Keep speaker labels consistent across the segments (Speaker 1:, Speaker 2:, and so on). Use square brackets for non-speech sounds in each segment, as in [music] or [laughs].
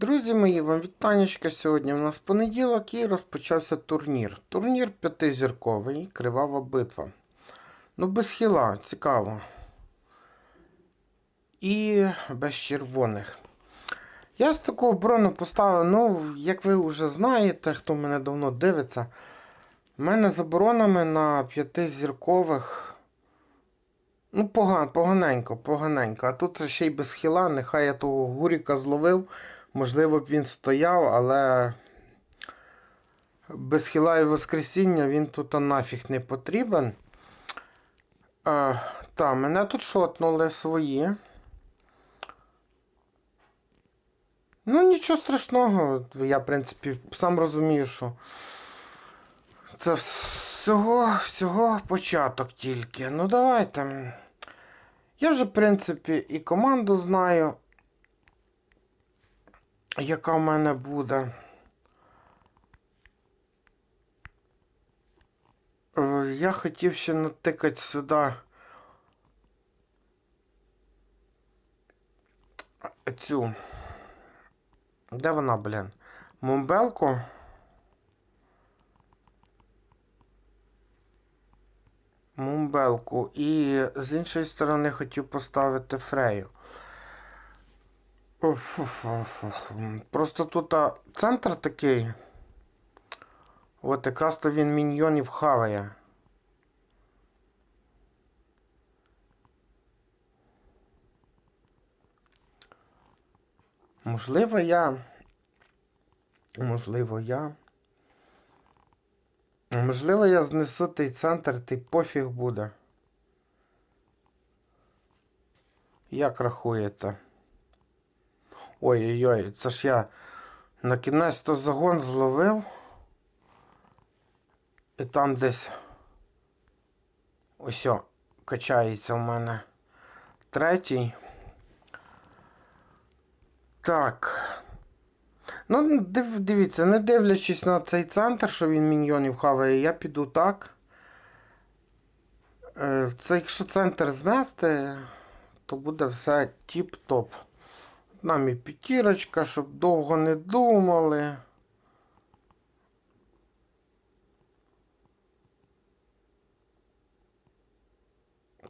Speaker 1: Друзі мої, вам вітанечка. Сьогодні у нас понеділок і розпочався турнір. Турнір п'ятизірковий, кривава битва. Ну, без хіла, цікаво. І без червоних. Я з таку оборону поставив, ну, як ви вже знаєте, хто мене давно дивиться, в мене з оборонами на п'ятизіркових. Ну, поган, поганенько, поганенько. А тут ще й без хіла, нехай я того гуріка зловив. Можливо б він стояв, але без хіла і воскресіння він тут нафіг не потрібен. А, та, мене тут шотнули свої. Ну, нічого страшного. Я, в принципі, сам розумію, що це всього, всього початок тільки. Ну, давайте. Я вже, в принципі, і команду знаю, яка в мене буде. Е, Я хотів ще натикати сюди цю. Де вона, блін? Мумбелку. Мумбелку. І з іншої сторони хотів поставити Фрею. Просто тут а, центр такий. От якраз то він міньйонів хаває. Можливо, я. Можливо, я. Можливо, я знесу той центр, ти пофіг буде. Як рахуєте? Ой-ой-ой, це ж я на кінець то загон зловив. І там десь ось качається в мене третій. Так. Ну, див, дивіться, не дивлячись на цей центр, що він міньйонів хаває, я піду так. Е, Це якщо центр знести, то буде все тіп-топ. Нам і п'ятірочка, щоб довго не думали.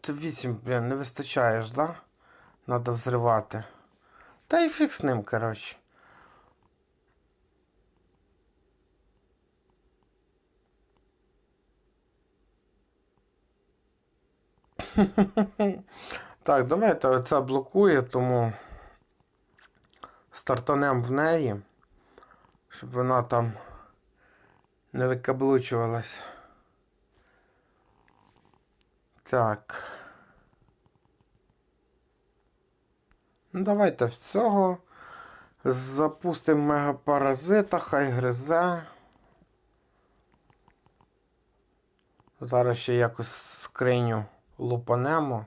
Speaker 1: Це 8, блін, не вистачає ж, да? Надо взривати. Та і фіг з ним, коротше. [laughs] Так, давайте оце блокує, тому стартанем в неї, щоб вона там не викаблучувалась. Так. Давайте в цього. Запустимо мегапаразита, хай гризе. Зараз ще якось скриню лупанемо.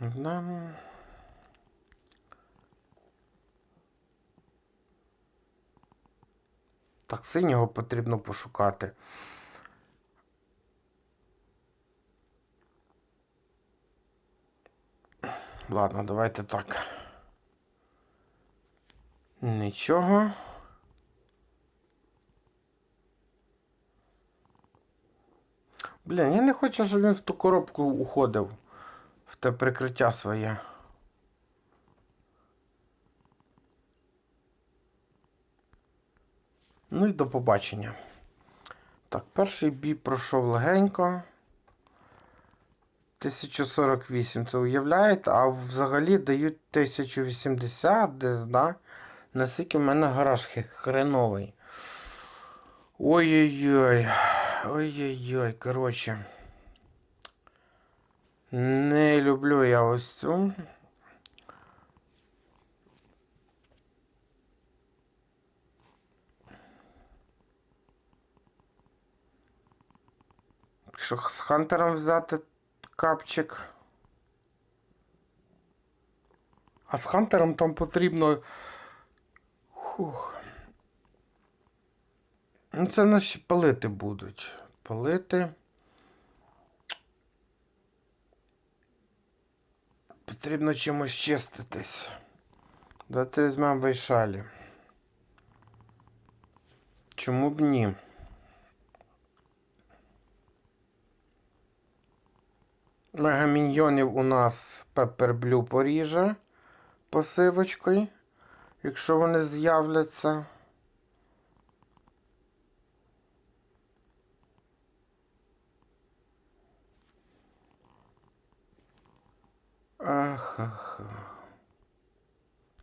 Speaker 1: Да. Так, синього потрібно пошукати. Ладно, давайте так. Нічого. Блін, я не хочу, щоб він в ту коробку уходив. В те прикриття своє. Ну і до побачення. Так, перший бій пройшов легенько. 1048, це уявляєте, а взагалі дають 1080 десь, да? Наскільки в мене гараж хреновий. Ой-ой-ой. Ой-ой-ой, коротше. Не люблю я ось цю. Якщо з Хантером взяти капчик. А з Хантером там потрібно. Хух. Ну, це наші палити будуть. Палити. Потрібно чимось чиститись. Давайте візьмемо вейшалі. Чому б ні? Мегаміньйонів у нас Blue поріже посивочкою, якщо вони з'являться. Ах, ах, ах.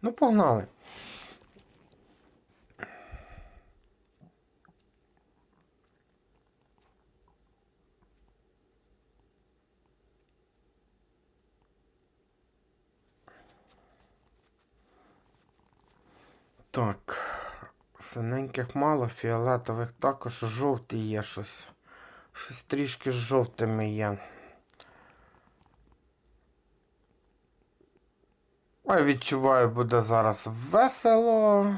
Speaker 1: Ну, погнали. Так, синеньких мало, фіолетових також, жовті є щось. Щось трішки з жовтими є. Я відчуваю, буде зараз весело.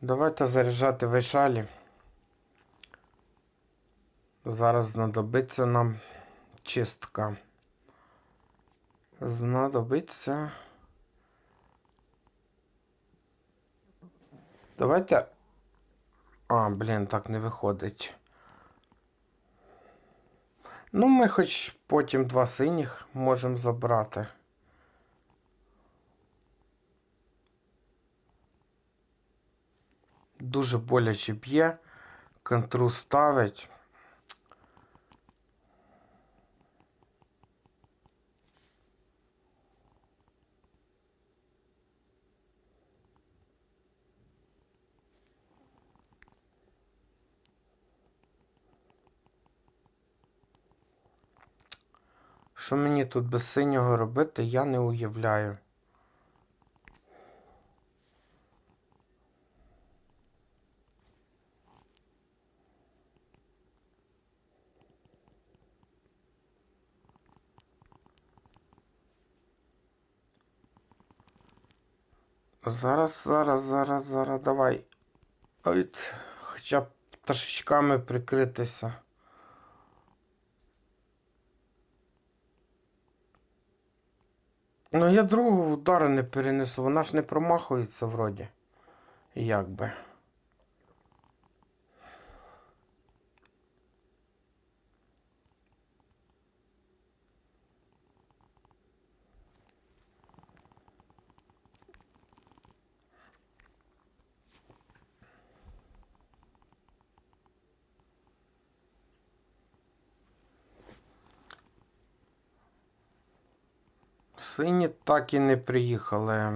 Speaker 1: Давайте заряджати вишалі. Зараз знадобиться нам чистка. Знадобиться. Давайте. А, блін, так не виходить. Ну, ми хоч потім два синіх можемо забрати. Дуже боляче б'є. Контру ставить. Що мені тут без синього робити, я не уявляю. Зараз, зараз, зараз, зараз, давай. От, хоча б пташечками прикритися. Ну, я другого удару не перенесу, вона ж не промахується вроді. Як би. Сині так і не приїхали.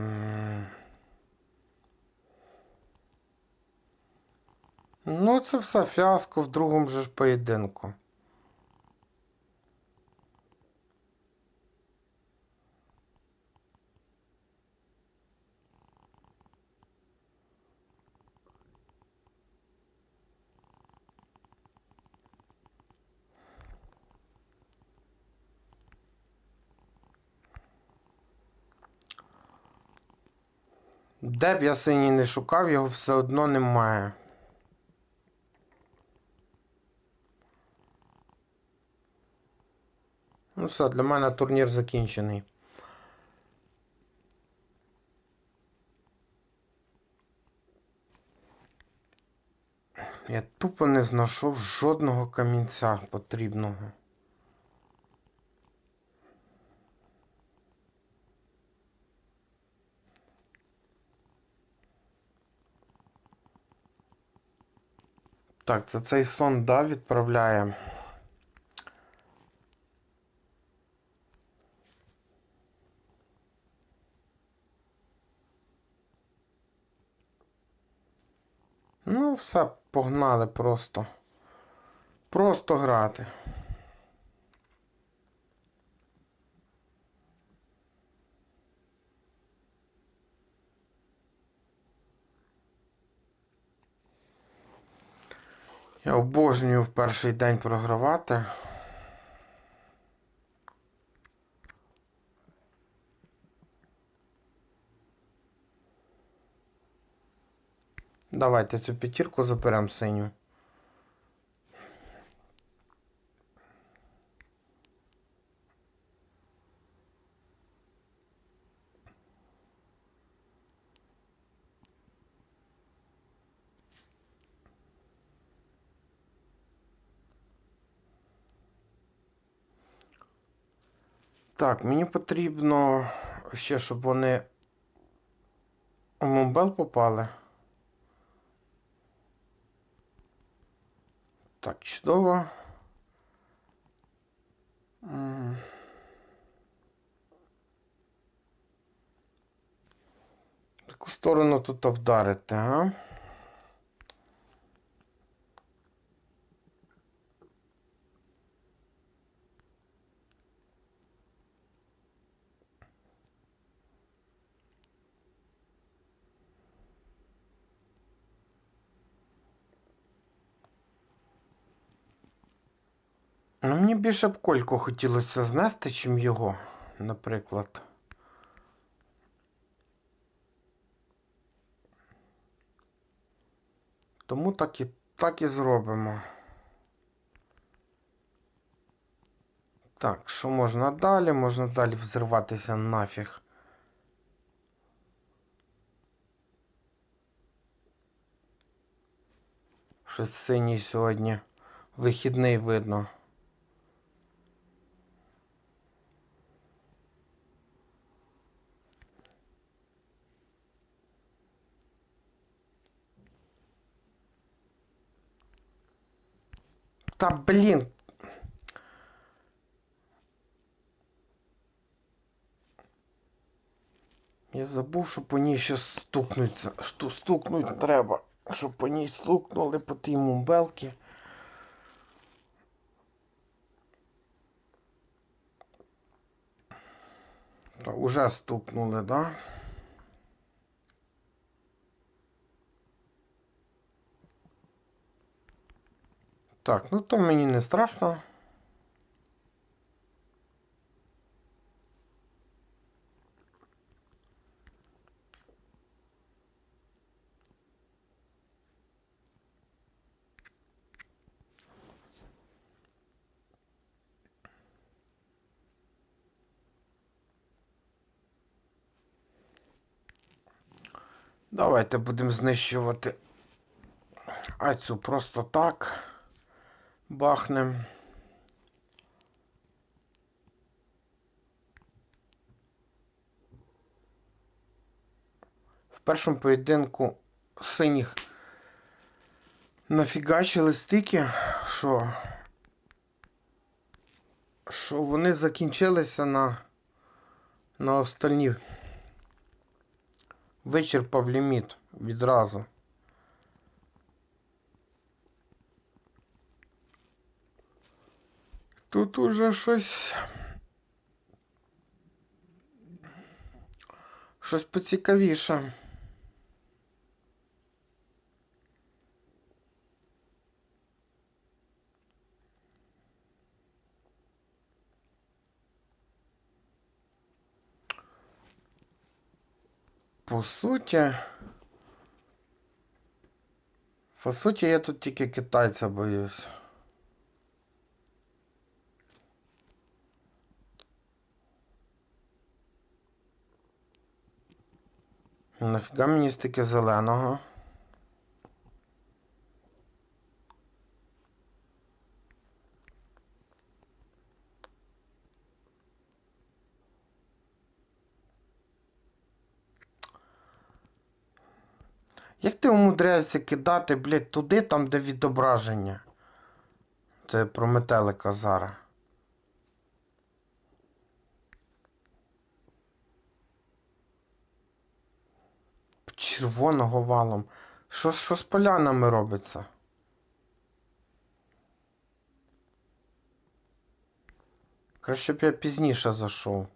Speaker 1: Ну, це все фіаско в другому ж поєдинку. Де б я синій не шукав, його все одно немає. Ну все, для мене турнір закінчений. Я тупо не знайшов жодного камінця потрібного. Так, це цей сон, да, відправляє. Ну, все, погнали просто. Просто грати. Я обожнюю в перший день програвати. Давайте цю п'ятірку заберемо синю. Так, мені потрібно ще, щоб вони у Мумбел попали. Так, чудово. Яку сторону тут вдарити, а? Мені більше б кольку хотілося знести, чим його, наприклад. Тому так і, так і зробимо. Так, що можна далі? Можна далі взриватися нафіг. Щось синій сьогодні. Вихідний видно. Та блін. Я забув, що по ній ще стукнуться. Що стукнуть треба. Щоб по ній стукнули по тій мумбелки. Та уже стукнули, да? Так, ну то мені не страшно. Давайте будемо знищувати. А просто так бахнем. В першому поєдинку синіх нафігачили стільки, що що вони закінчилися на на остальні. Вичерпав ліміт відразу. Тут уже щось. Щось поцікавіше. По суті. По суті, я тут тільки китайця боюсь. Нафіга мені стільки зеленого? Як ти умудряєшся кидати, блядь, туди, там, де відображення? Це про метелика зараз. Червоного валом. Що, що з полянами робиться? Краще б я пізніше зайшов.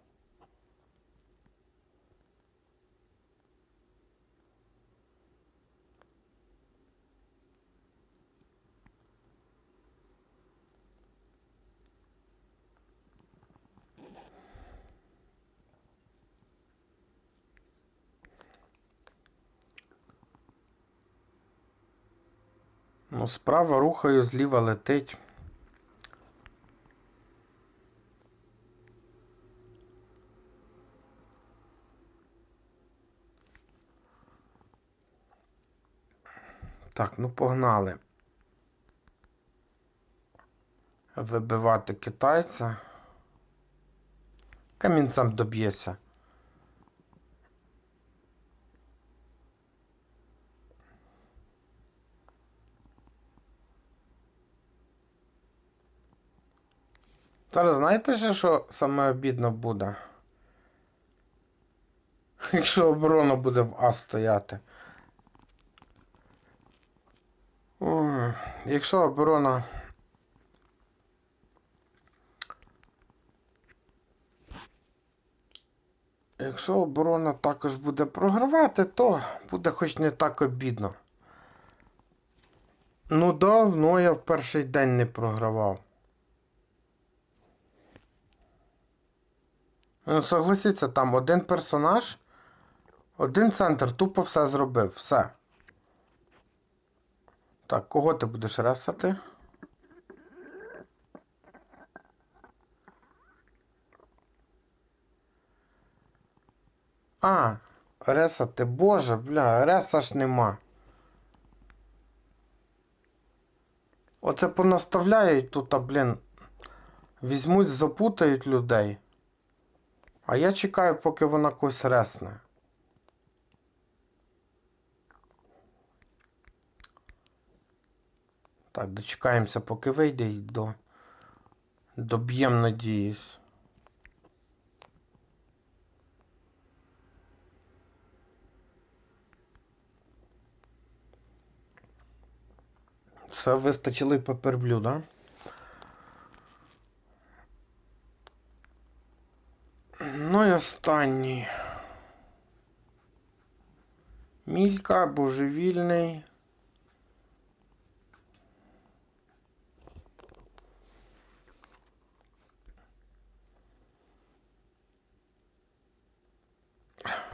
Speaker 1: Справа рухаю, зліва летить. Так, ну погнали. Вибивати китайця. Камін сам доб'ється. Зараз знаєте що саме обідно буде? [laughs] Якщо оборона буде в А стояти. Якщо оборона. Якщо оборона також буде програвати, то буде хоч не так обідно. Ну давно я в перший день не програвав. Ну, согласіться, там один персонаж, один центр, тупо все зробив. Все. Так, кого ти будеш ресати? А, ресати, боже, бля, реса ж нема. Оце понаставляють тут, а, блін. Візьмуть, запутають людей. А я чекаю, поки вона когось ресне. Так, дочекаємося, поки вийде і до... доб'єм, надіюсь. Все вистачило і паперблю, да? Ну і останній. Мілька, божевільний.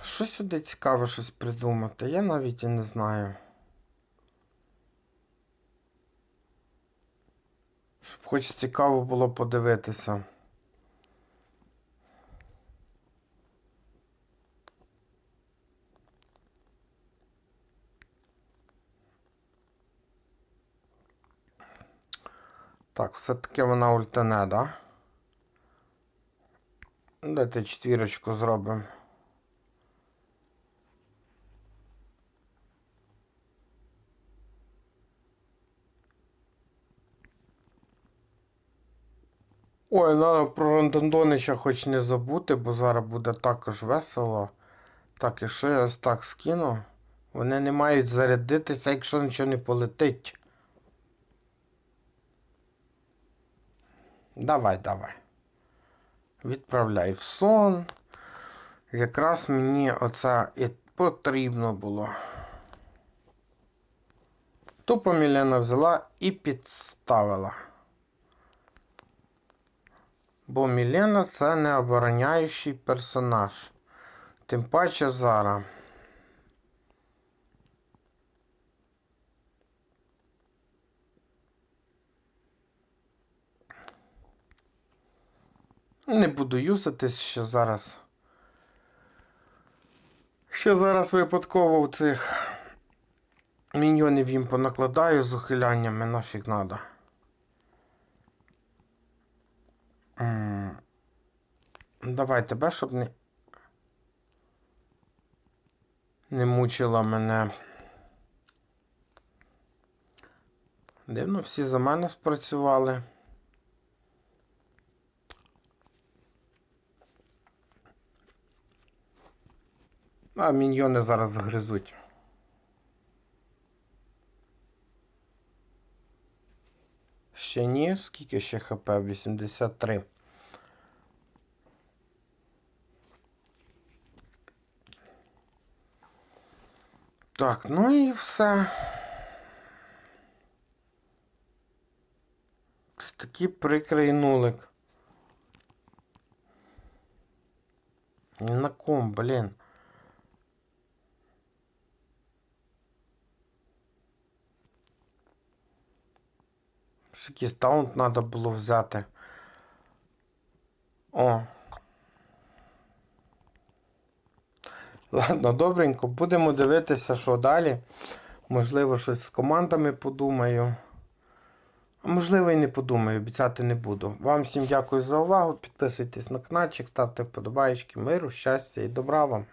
Speaker 1: Що сюди цікаво щось придумати? Я навіть і не знаю. Щоб хоч цікаво було подивитися. Так, все-таки вона ультане, да? Дайте четвірочку зробимо. Ой, треба про Рондондонича хоч не забути, бо зараз буде також весело. Так, якщо я ось так скину, вони не мають зарядитися, якщо нічого не полетить. Давай, давай. Відправляй в сон. Якраз мені оце і потрібно було. Тупо Мілена взяла і підставила. Бо Мілена це не обороняючий персонаж. Тим паче зараз. Не буду юзатись ще зараз. Ще зараз випадково у цих міньйонів їм понакладаю з ухиляннями нафіг надо. Давай тебе, щоб не. Не мучила мене. Дивно, всі за мене спрацювали. А міньйони зараз згризуть. Ще ні, скільки ще хп? 83. Так, ну і все. Ось такий прикрий нулик. На ком, блін. Якийсь таунт треба було взяти. О. Ладно, добренько, будемо дивитися, що далі. Можливо, щось з командами подумаю. А можливо, і не подумаю, обіцяти не буду. Вам всім дякую за увагу. Підписуйтесь на каналчик, ставте вподобайки, миру, щастя і добра вам.